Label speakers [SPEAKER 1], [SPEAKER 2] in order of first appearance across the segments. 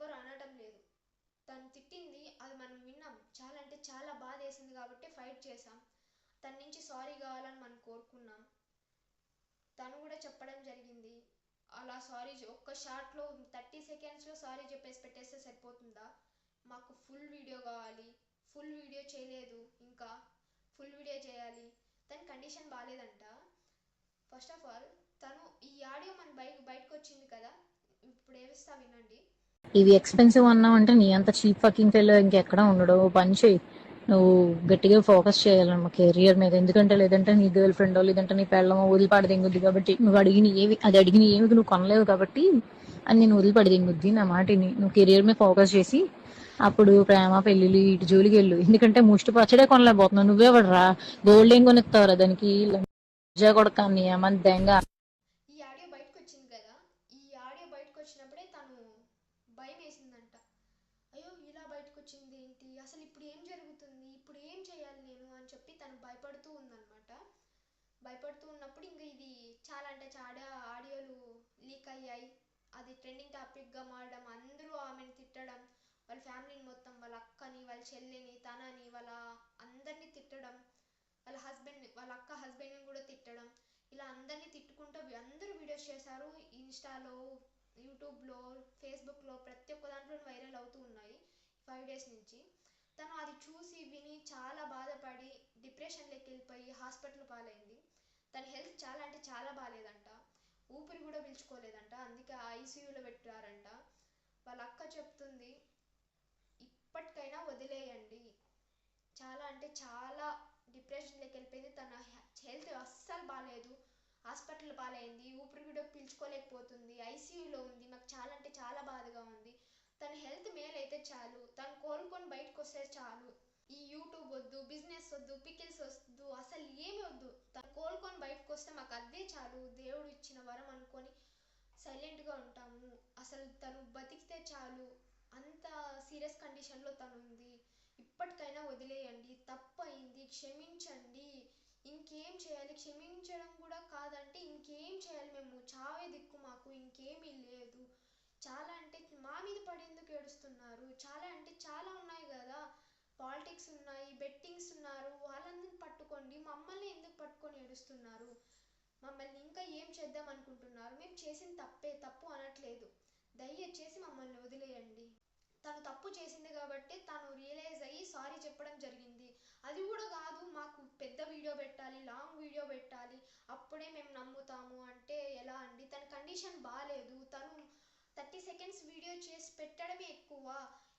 [SPEAKER 1] ఎవ్వరు అనడం లేదు. తను తిట్టింది అది మనం విన్నాం. చాలా అంటే చాలా బాధ వేసింది కాబట్టి ఫైట్ చేసాం తన నుంచి సారీ కావాలని మనం కోరుకున్నాం. తను కూడా చెప్పడం జరిగింది. అలా సారీ ఒక్క షార్ట్లో థర్టీ సెకండ్స్లో సారీ చెప్పేసి పెట్టేస్తే సరిపోతుందా? మాకు ఫుల్ వీడియో కావాలి. ఫుల్ వీడియో చేయలేదు. ఇంకా ఫుల్ వీడియో చేయాలి. తన కండిషన్ బాగాలేదంట ఫస్ట్ ఆఫ్ ఆల్ తను ఈ ఆడియో మన బయట బయటకు వచ్చింది కదా? ఇప్పుడు ఏమిస్తా వినండి.
[SPEAKER 2] ఇవి ఎక్స్పెన్సివ్ అన్నావు అంటే నీ అంత చీప్ ఫకింగ్ ఫెయిల్ ఇంకెక్కడ ఉండడు. పని చేయి. నువ్వు గట్టిగా ఫోకస్ చేయాలమ్మ కెరియర్ మీద. ఎందుకంటే లేదంటే నీ గర్ల్ ఫ్రెండ్ లేదంటే నీ పెళ్ళమో వదిలిపాడు దింగుద్ది కాబట్టి నువ్వు అడిగిన ఏవి అది అడిగిన ఏమి నువ్వు కొనలేవు కాబట్టి అని నేను వదిలిపడి దింగుద్ది నా మాటిని నువ్వు కెరియర్ మీద ఫోకస్ చేసి అప్పుడు ప్రేమ పెళ్ళిళ్ళు ఇటు జోలికి వెళ్ళు. ఎందుకంటే ముష్టి పచ్చడే కొనలేకపోతున్నావు. నువ్వే పడరా గోల్డ్ ఏం కొనిస్తావురా దానికి? లజ్జా కొడక నీ ఏమని దెంగ
[SPEAKER 1] ఈ ఆడియో బయటకు వచ్చింది కదా ఈ ఆడియో బయటకు వచ్చినప్పుడే తను భయం వేసిందంట అయ్యో ఇలా బయటకు వచ్చింది ఏంటి? అసలు ఇప్పుడు ఏం జరుగుతుంది? ఇప్పుడు ఏం చేయాలి నేను అని చెప్పి తను భయపడుతూ ఉందన్నమాట. భయపడుతూ ఉన్నప్పుడు ఇంకా ఇది చాలా అంటే చాలా ఆడియోలు లీక్ అయ్యాయి. అది ట్రెండింగ్ టాపిక్గా మారడం అందరూ ఆమెను తిట్టడం వాళ్ళ ఫ్యామిలీని మొత్తం వాళ్ళ అక్కని వాళ్ళ చెల్లిని తనని వాళ్ళ అందరినీ తిట్టడం వాళ్ళ హస్బెండ్ వాళ్ళ అక్క హస్బెండ్ని కూడా తిట్టడం ఇలా అందరినీ తిట్టుకుంటూ అందరూ వీడియోస్ చేశారు. ఇన్స్టాలో యూట్యూబ్లో ఫేస్బుక్లో ప్రతి ఒక్క దాంట్లో వైరల్ అవుతూ ఉన్నాయి. ఫైవ్ డేస్ నుంచి. తను అది చూసి విని చాలా బాధపడి డిప్రెషన్లోకి వెళ్ళిపోయి హాస్పిటల్ పాలైంది. తన హెల్త్ చాలా అంటే చాలా బాగాలేదంట ఊపిరి కూడా పీల్చుకోలేదంట. అందుకే ఐసీయూలో పెట్టారంట. వాళ్ళ అక్క చెప్తుంది ఇప్పటికైనా వదిలేయండి. చాలా అంటే చాలా డిప్రెషన్లోకి వెళ్ళిపోయింది తన హెల్త్ అస్సలు బాగాలేదు హాస్పిటల్ పాలైంది. ఊపిరి కూడా పీల్చుకోలేకపోతుంది. ఐసీయూలో ఉంది. మాకు చాలా అంటే చాలా బాధగా ఉంది. తన హెల్త్ మేలైతే చాలు తను కోలుకొని బయటకు వస్తే చాలు. ఈ యూట్యూబ్ వద్దు బిజినెస్ వద్దు పికిల్స్ వద్దు అసలు ఏమి వద్దు. తను కోలుకొని బయటకు వస్తే మాకు అదే చాలు దేవుడు ఇచ్చిన వరం అనుకొని సైలెంట్గా ఉంటాము. అసలు తను బతికితే చాలు. అంత సీరియస్ కండిషన్లో తను ఉంది. ఇప్పటికైనా వదిలేయండి తప్పు అయింది క్షమించండి. ఇంకేం చేయాలి? క్షమించడం కూడా కాదు ఇంకేం చేయాలి మేము చావే దిక్కు మాకు ఇంకేమీ లేదు చాలా అంటే మా మీద పడి ఎందుకు ఏడుస్తున్నారు. చాలా అంటే చాలా ఉన్నాయి కదా. పాలిటిక్స్ ఉన్నాయి బెట్టింగ్స్ ఉన్నారు. వాళ్ళందరిని పట్టుకోండి. మమ్మల్ని ఎందుకు పట్టుకొని ఏడుస్తున్నారు? మమ్మల్ని ఇంకా ఏం చేద్దాం అనుకుంటున్నారు? మేము చేసిన తప్పే తప్పు అనట్లేదు. దయచేసి మమ్మల్ని వదిలేయండి. తను తప్పు చేసింది కాబట్టి తను రియలైజ్ అయ్యి సారీ చెప్పడం జరిగింది. అది కూడా కాదు మాకు పెద్ద వీడియో పెట్టాలి లాంగ్ వీడియో పెట్టాలి. అప్పుడే మేము నమ్ముతాము. అంటే ఎలా అండి? తన కండిషన్ బాగాలేదు తను థర్టీ సెకండ్స్ వీడియో చేసి పెట్టడమే ఎక్కువ.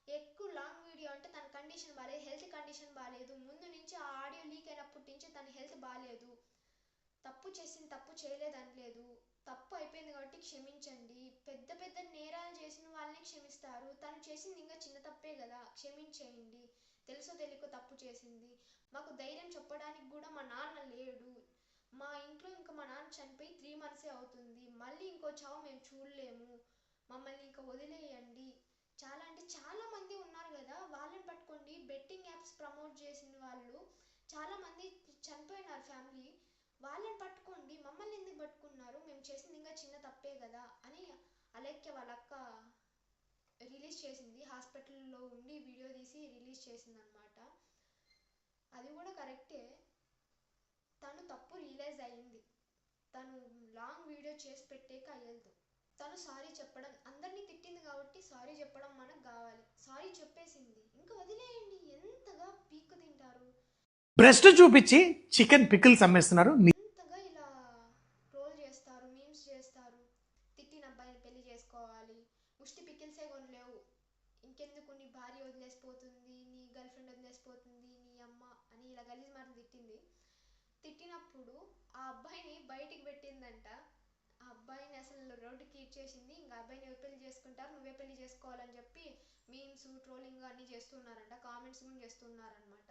[SPEAKER 1] ఎక్కువ లాంగ్ వీడియో అంటే తన కండిషన్ బాగాలేదు హెల్త్ కండిషన్ బాగాలేదు ముందు నుంచి ఆ ఆడియో లీక్ అయినప్పటి నుంచి తన హెల్త్ బాగాలేదు తప్పు చేసింది తప్పు చేయలేదనలేదు. తప్పు అయిపోయింది కాబట్టి క్షమించండి. పెద్ద పెద్ద నేరాలు చేసిన వాళ్ళని క్షమిస్తారు. తను చేసింది ఇంకా చిన్న తప్పే కదా క్షమించేయండి. తెలుసో తెలియకో తప్పు చేసింది. మాకు ధైర్యం చెప్పడానికి కూడా మా నాన్న లేడు. మా ఇంట్లో ఇంకా మా నాన్న చనిపోయి త్రీ మంత్సే అవుతుంది. మళ్ళీ ఇంకో చావు మేము చూడలేము. మమ్మల్ని ఇంకా వదిలేయండి. చాలా అంటే చాలా మంది ఉన్నారు కదా వాళ్ళని పట్టుకోండి. బెట్టింగ్ యాప్స్ ప్రమోట్ చేసిన వాళ్ళు చాలా మంది చనిపోయినారు ఫ్యామిలీ. వాళ్ళని పట్టుకోండి. మమ్మల్ని ఎందుకు పట్టుకున్నారు? మేము చేసింది ఇంకా చిన్న తప్పే కదా అని అలెక్య వాళ్ళ అక్క రిలీజ్ చేసింది. హాస్పిటల్లో ఉండి వీడియో తీసి రిలీజ్ చేసింది అనమాట అది కూడా కరెక్టే. తను తప్పు రియలైజ్ అయ్యింది తను లాంగ్ వీడియో చేసి పెట్టాక అయ్యదు. తను సారీ చెప్పడం అందరినీ తిట్టింది కాబట్టి సారీ చెప్పడం మనకు కావాలి. సారీ చెప్పేసింది. ఇంకా వదిలేయండి ఎంతగా పీక్కు తింటారు.
[SPEAKER 3] బ్రెస్ట్ చూపించి చికెన్ పికిల్స్ అమ్మేస్తున్నారు.
[SPEAKER 1] ఎంతగా ఇలా ట్రోల్ చేస్తారు మీమ్స్ చేస్తారు. తిట్టిన అబ్బాయిని పెళ్ళి చేసుకోవాలి. ముష్టి పికిల్సే కొనలేవు. ఇంకెందుకు నీ భార్య వదిలేసిపోతుంది నీ గర్ల్ ఫ్రెండ్ వదిలేసిపోతుంది నీ అమ్మ అని ఇలా గలీజ్ మాట తిట్టింది. తిట్టినప్పుడు ఆ అబ్బాయిని బయటికి పెట్టిందంట. అబ్బాయిని అసలు రోడ్డుకి ఇచ్చేసింది ఇంకా అబ్బాయిని ఎవరు పెళ్ళి చేసుకుంటారు? నువ్వే పెళ్ళి చేసుకోవాలని చెప్పి మీమ్స్ ట్రోలింగ్ అన్నీ చేస్తున్నారంట. కామెంట్స్ కూడా చేస్తున్నారనమాట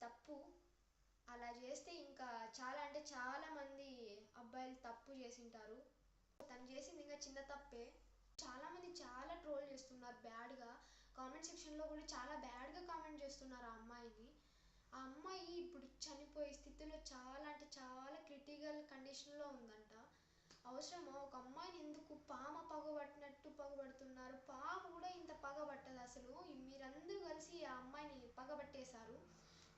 [SPEAKER 1] తప్పు. అలా చేస్తే ఇంకా చాలా అంటే చాలా మంది అబ్బాయిలు తప్పు చేసింటారు. తను చేసింది ఇంకా చిన్న తప్పే. చాలా మంది చాలా ట్రోల్ చేస్తున్నారు బ్యాడ్గా. కామెంట్ సెక్షన్లో కూడా చాలా బ్యాడ్గా కామెంట్ చేస్తున్నారు ఆ అమ్మాయిని. ఆ అమ్మాయి ఇప్పుడు చనిపోయే స్థితిలో చాలా అంటే చాలా క్రిటికల్ కండిషన్లో ఉందంట. అవసరమా? ఒక అమ్మాయిని ఎందుకు పామ పగబట్టినట్టు పగబడుతున్నారు? పామ కూడా ఇంత పగబట్టదు అసలు. మీరందరూ కలిసి ఆ అమ్మాయిని పగబట్టేశారు.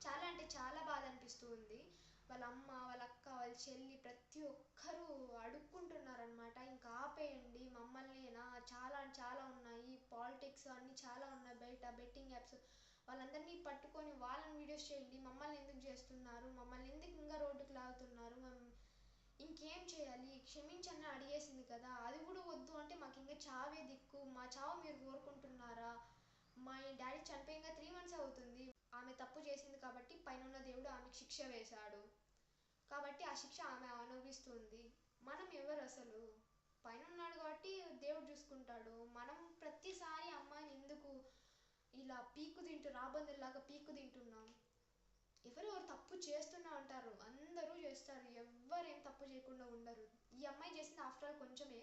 [SPEAKER 1] చాలా అంటే చాలా బాధ అనిపిస్తుంది. వాళ్ళ అమ్మ వాళ్ళ అక్క వాళ్ళ చెల్లి ప్రతి ఒక్కరూ అడుక్కుంటున్నారనమాట ఇంకా ఆపేయండి మమ్మల్ని చాలా చాలా ఉన్నాయి. పాలిటిక్స్ అన్నీ చాలా ఉన్నాయి. బయట బెట్టింగ్ యాప్స్ వాళ్ళందరినీ పట్టుకొని వాళ్ళని వీడియోస్ చేయండి మమ్మల్ని ఎందుకు చేస్తున్నారు మమ్మల్ని ఎందుకు ఇంకా రోడ్డుకు లాగుతున్నారు మేము ఇంకేం చేయాలి? క్షమించని అడిగేసింది కదా అది కూడా వద్దు అంటే మాకు ఇంకా చావే దిక్కు మా చావు మీరు కోరుకుంటున్నారా? మా డాడీ చనిపోయి ఇంకా త్రీ మంత్స్ అవుతుంది ఆమె తప్పు చేసింది కాబట్టి పైన దేవుడు ఆమెకు శిక్ష వేశాడు. కాబట్టి ఆ శిక్ష ఆమె అనుభవిస్తుంది. మనం ఎవరు అసలు? పైన ఉన్నాడు కాబట్టి దేవుడు చూసుకుంటాడు. మనం ప్రతిసారి ఇలా పీకు తింటూ రాబందుల్లాగా పీకు తింటున్నాం. ఎవరెవరు తప్పు చేస్తున్నా అంటారు. అందరూ చేస్తారు. ఎవ్వరేం తప్పు చేయకుండా ఉండరు. ఈ అమ్మాయి చేసింది ఆఫ్టర్ ఆల్ కొంచెమే.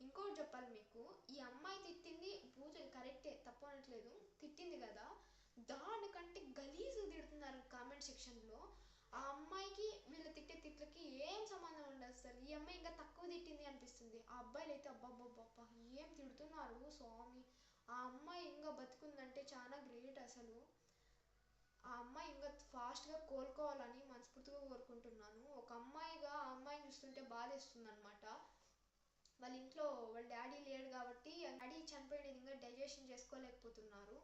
[SPEAKER 1] ఇంకోటి చెప్పాలి మీకు. ఈ అమ్మాయి తిట్టింది పూజ కరెక్టే తప్పు అనట్లేదు. తిట్టింది కదా. దానికంటే గలీజు తిడుతున్నారు కామెంట్ సెక్షన్లో ఆ అమ్మాయికి వీళ్ళు తిట్టే తిట్లకి ఏం సంబంధం ఉండదు అసలు. ఈ అమ్మాయి ఇంకా తక్కువ తిట్టింది అనిపిస్తుంది ఆ అబ్బాయిలు అయితే అబ్బాబ్బాబ్బా ఏం తిడుతున్నారు స్వామి ఆ అమ్మాయి ఇంకా బతుకుందంటే చాలా గ్రేట్ అసలు. ఆ అమ్మాయి ఇంకా ఫాస్ట్గా కోలుకోవాలని మనస్ఫూర్తిగా కోరుకుంటున్నాను. ఒక అమ్మాయిగా ఆ అమ్మాయిని చూస్తుంటే బాధేస్తుంది అనమాట వాళ్ళ ఇంట్లో వాళ్ళ డాడీ లేడు కాబట్టి డాడీ చనిపోయినది ఇంకా డైజెషన్ చేసుకోలేకపోతున్నారు.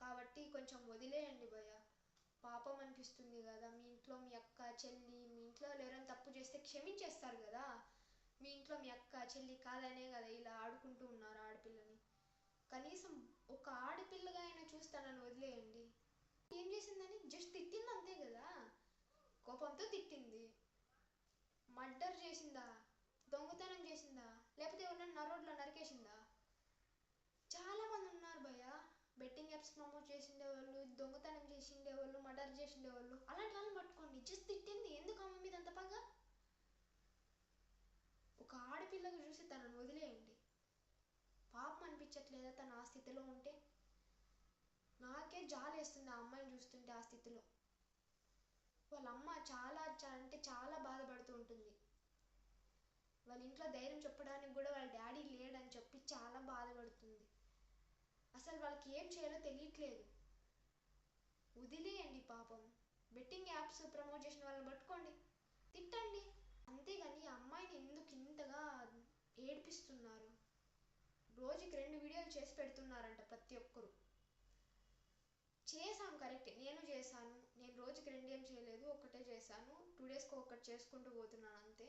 [SPEAKER 1] కాబట్టి కొంచెం వదిలేయండి భయ్య. పాపం అనిపిస్తుంది కదా మీ ఇంట్లో మీ అక్క చెల్లి మీ ఇంట్లో ఎవరైనా తప్పు చేస్తే క్షమించేస్తారు కదా. మీ ఇంట్లో మీ అక్క చెల్లి కాదనే కదా ఇలా ఆడుకుంటూ ఉన్నారు ఆడపిల్లని. కనీసం ఒక ఆడపిల్లగా అయినా చూస్తానని వదిలేయండి. ఏం చేసిందని? జస్ట్ తిట్టింది అంతే కదా. కోపంతో తిట్టింది. మర్డర్ చేసిందా? దొంగతనం చేసిందా? లేకపోతే ఎవరైనా నరోడ్లో నరికేసిందా? చాలా మంది ఉన్నారు భయ బెట్టింగ్ యాప్స్ ప్రమోట్ చేసిండే వాళ్ళు దొంగతనం చేసిండే వాళ్ళు మర్డర్ చేసిండే వాళ్ళు అలాంటి వాళ్ళు పట్టుకోండి. జస్ట్ తిట్టింది. ఎందుకు ఆమె మీద అంత పగ? ఒక ఆడపిల్లకు చూసి తనను వదిలేయండి. అనిపించట్లేదా తను ఆ స్థితిలో ఉంటే నాకే జాలేస్తుంది ఆ అమ్మాయిని చూస్తుంటే ఆ స్థితిలో. వాళ్ళ అమ్మ చాలా అంటే చాలా బాధపడుతూ ఉంటుంది. వాళ్ళ ఇంట్లో ధైర్యం చెప్పడానికి కూడా వాళ్ళ డాడీ లేడని చెప్పి చాలా బాధపడుతుంది. అసలు వాళ్ళకి ఏం చేయాలో తెలియట్లేదు. వదిలేయండి పాపం. బెట్టింగ్ యాప్స్ ప్రమోట్ చేసిన వాళ్ళని పట్టుకోండి. తిట్టండి. అంతేగాని అమ్మాయిని ఎందుకు ఇంతగా ఏడిపిస్తున్నారు? రోజుకి రెండు వీడియోలు చేసి పెడుతున్నారంట ప్రతి ఒక్కరు. చేశాం కరెక్ట్. నేను చేశాను. నేను రోజుకి రెండు ఏం చేయలేదు ఒకటే చేశాను. టూ డేస్కి ఒకటి చేసుకుంటూ పోతున్నాను అంతే.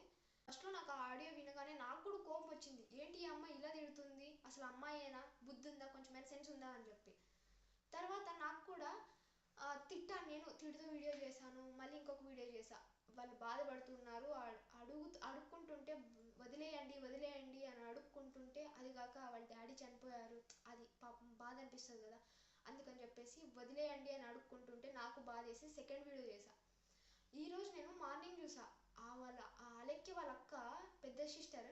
[SPEAKER 1] ఫస్ట్లో నాకు ఆ ఆడియో వినగానే నాకు కూడా కోపం వచ్చింది. ఏంటి ఈ అమ్మాయి ఇలా తిడుతుంది? అసలు అమ్మాయేనా? బుద్ధి ఉందా? కొంచెం సెన్స్ ఉందా? అని చెప్పి. తర్వాత నాకు కూడా తిట్టాను నేను. తిడుతూ వీడియో చేశాను. మళ్ళీ ఇంకొక వీడియో చేశా. వాళ్ళు బాధపడుతున్నారు. అడుగు అడుక్కుంటుంటే వదిలేయండి వదిలేయండి అని అడుక్కుంటుంటే అది కాక వాళ్ళ డాడీ చనిపోయారు. అది పాపం బాధ అనిపిస్తుంది కదా. అందుకని చెప్పేసి వదిలేయండి అని అడుక్కుంటుంటే నాకు బాధ వేసి సెకండ్ వీడియో చేశా. ఈరోజు నేను మార్నింగ్ చూసా ఆ వాళ్ళ ఆ అలెక్కి వాళ్ళ అక్క పెద్ద సిస్టర్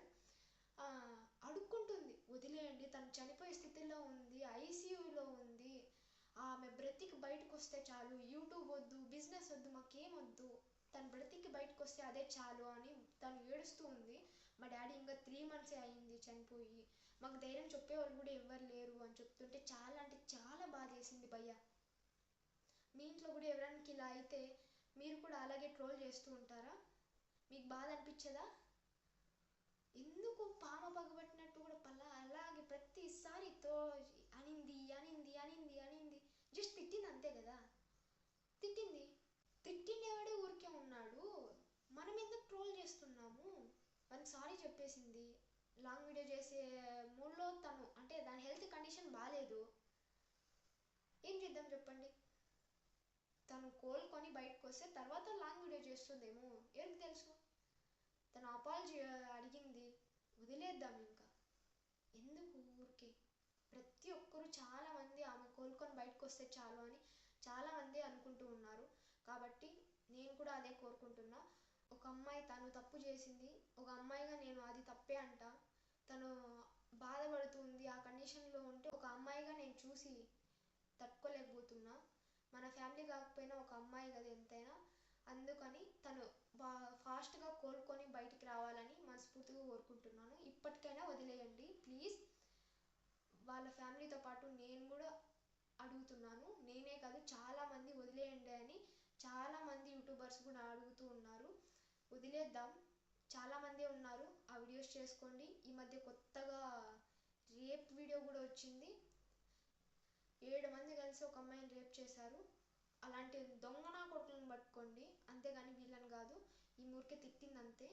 [SPEAKER 1] అడుక్కుంటుంది. వదిలేయండి తను చనిపోయే స్థితిలో ఉంది ఐసీయూలో ఉంది. ఆమె బ్రతికి బయటకు వస్తే చాలు యూట్యూబ్ వద్దు బిజినెస్ వద్దు మాకేం వద్దు. తన బ్రతికి బయటకు వస్తే అదే చాలు అని తను ఏడుస్తూ ఉంది. మా డాడీ ఇంకా త్రీ మంత్సే అయింది చనిపోయి. మాకు ధైర్యం చెప్పేవాళ్ళు కూడా ఎవ్వరు లేరు అని చెప్తుంటే చాలా అంటే చాలా బాధ వేసింది భయ్య. మీ ఇంట్లో కూడా ఎవరైనా ఇలా అయితే మీరు కూడా అలాగే ట్రోల్ చేస్తూ ఉంటారా? మీకు బాధ అనిపించదా? ఎందుకు పామ పగబట్టినట్టు కూడా పలా అలాగే ప్రతిసారి తో అనింది అనింది అనింది అనింది జస్ట్ తిట్టింది అంతే కదా? తిట్టింది తిట్టిండేవాడే ఊరికే ఉన్నాడు మనం ఎందుకు ట్రోల్ చేస్తున్నాము మనకి సారీ చెప్పేసింది. లాంగ్ వీడియో చేసే మూడ్లో తను అంటే దాని హెల్త్ కండిషన్ బాగాలేదు ఏం చేద్దాం చెప్పండి? తను కోలుకొని బయటకు వస్తే తర్వాత లాంగ్ వీడియో చేస్తుందేమో. ఎవరికి తెలుసు? తను అపాలజీ అడిగింది. వదిలేద్దాం ఇంకా. ఎందుకు ఊరికే? ప్రతి ఒక్కరు చాలామంది ఆమె కోలుకొని బయటకు వస్తే చాలు అని చాలామంది అనుకుంటూ ఉన్నారు. కాబట్టి నేను కూడా అదే కోరుకుంటున్నా. ఒక అమ్మాయి తను తప్పు చేసింది. ఒక అమ్మాయిగా నేను అది తప్పే అంట. తను బాధపడుతుంది. ఆ కండిషన్లో ఉంటే ఒక అమ్మాయిగా నేను చూసి తట్టుకోలేకపోతున్నా. మన ఫ్యామిలీ కాకపోయినా ఒక అమ్మాయి కదా ఎంతైనా. అందుకని తను బా ఫాస్ట్గా కోలుకొని బయటికి రావాలని మనస్ఫూర్తిగా కోరుకుంటున్నాను. ఇప్పటికైనా వదిలేయండి. ప్లీజ్. వాళ్ళ ఫ్యామిలీతో పాటు నేను కూడా అడుగుతున్నాను. నేనే కాదు చాలామంది వదిలేయండి అని చాలామంది యూట్యూబర్స్ కూడా అడుగుతూ ఉన్నారు. వదిలేద్దాం. చాలామంది ఉన్నారు. ఆ వీడియోస్ చేసుకోండి. ఈ మధ్య కొత్తగా రేప్ వీడియో కూడా వచ్చింది. ఏడు మంది కలిసి ఒక అమ్మాయిని రేప్ చేశారు. అలాంటి దొంగన కొట్లను పట్టుకోండి. అంతేగాని వీళ్ళని కాదు. ఈ మురికి తిట్టింది అంతే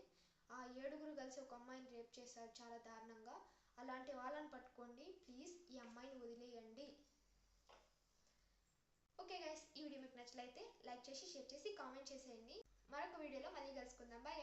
[SPEAKER 1] ఆ ఏడుగురు కలిసి ఒక అమ్మాయిని రేప్ చేశారు చాలా దారుణంగా. అలాంటి వాళ్ళని పట్టుకోండి. ప్లీజ్ ఈ అమ్మాయిని వదిలేయండి. ఓకే గైస్ ఈ వీడియో మీకు నచ్చలైతే లైక్ చేసి షేర్ చేసి కామెంట్ చేసేయండి. మరొక వీడియోలో మళ్ళీ కలుసుకుందాం. బాయ్